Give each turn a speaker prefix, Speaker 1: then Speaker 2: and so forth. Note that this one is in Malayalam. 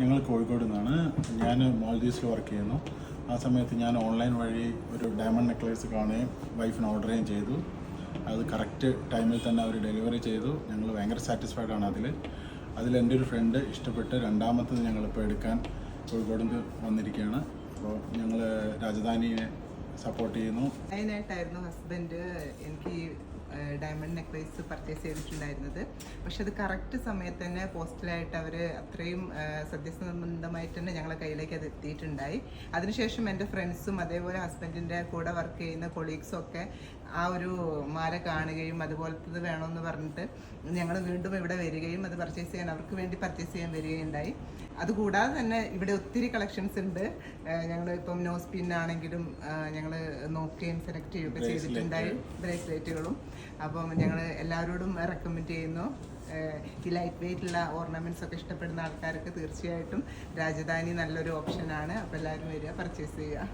Speaker 1: ഞങ്ങൾ കോഴിക്കോട് നിന്നാണ്. ഞാൻ മാൽദീവ്സിൽ വർക്ക് ചെയ്യുന്നു. ആ സമയത്ത് ഞാൻ ഓൺലൈൻ വഴി ഒരു ഡയമണ്ട് നെക്ലേസ് കാണുകയും വൈഫിന് ഓർഡർ ചെയ്യുകയും ചെയ്തു. അത് കറക്റ്റ് ടൈമിൽ തന്നെ അവർ ഡെലിവറി ചെയ്തു. ഞങ്ങൾ ഭയങ്കര സാറ്റിസ്ഫൈഡ് ആണ് അതിൽ അതിൽ എന്റെ ഒരു ഫ്രണ്ട് ഇഷ്ടപ്പെട്ട് രണ്ടാമത്തത് ഞങ്ങളിപ്പോൾ എടുക്കാൻ കോഴിക്കോട് വന്നിരിക്കുകയാണ്. അപ്പോൾ ഞങ്ങൾ രാജധാനിയെ സപ്പോർട്ട് ചെയ്യുന്നു.
Speaker 2: അതിനായിട്ടായിരുന്നു ഹസ്ബൻഡ് എനിക്ക് ഡയമണ്ട് നെക്ലേസ് പർച്ചേസ് ചെയ്തിട്ടുണ്ടായിരുന്നത്. പക്ഷെ അത് കറക്റ്റ് സമയത്ത് തന്നെ പോസ്റ്റലായിട്ട് അവർ അത്രയും സത്യസന്ധമായിട്ട് തന്നെ ഞങ്ങളെ കയ്യിലേക്ക് അത് എത്തിയിട്ടുണ്ടായി. അതിനുശേഷം എന്റെ ഫ്രണ്ട്സും അതേപോലെ ഹസ്ബൻഡിന്റെ കൂടെ വർക്ക് ചെയ്യുന്ന കൊളീഗ്സും ഒക്കെ ആ ഒരു മാല കാണുകയും അതുപോലത്തത് വേണമെന്ന് പറഞ്ഞിട്ട് ഞങ്ങൾ വീണ്ടും ഇവിടെ വരികയും അത് പർച്ചേസ് ചെയ്യാൻ അവർക്ക് വേണ്ടി പർച്ചേസ് ചെയ്യാൻ വരികയുണ്ടായി. അതുകൂടാതെ തന്നെ ഇവിടെ ഒത്തിരി കളക്ഷൻസ് ഉണ്ട്. ഞങ്ങൾ ഇപ്പം നോസ് പിൻ ആണെങ്കിലും ഞങ്ങൾ നോക്കുകയും സെലക്ട് ചെയ്യുകയൊക്കെ ചെയ്തിട്ടുണ്ടായി. ബ്രേസ്ലെറ്റുകളും അപ്പം ഞങ്ങൾ എല്ലാവരോടും റെക്കമെൻഡ് ചെയ്യുന്നു. ഈ ലൈറ്റ് വെയിറ്റ് ഉള്ള ഓർണമെന്റ്സ് ഒക്കെ ഇഷ്ടപ്പെടുന്ന ആൾക്കാർക്ക് തീർച്ചയായിട്ടും രാജധാനി നല്ലൊരു ഓപ്ഷനാണ് അപ്പോൾ എല്ലാവരും വരിക പർച്ചേസ് ചെയ്യുക.